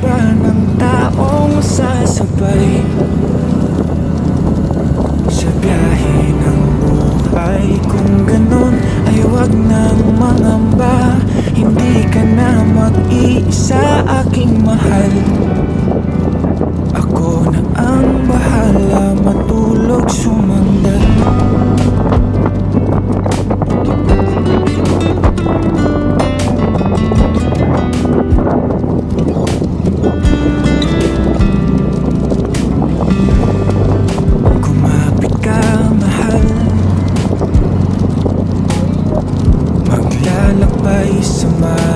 ba ng taong sasabay? Sa biyahe ng buhay Kung ganon ay wag nang mangamba Hindi ka na mag-iisa aking mahal Maglalakbay sa malubak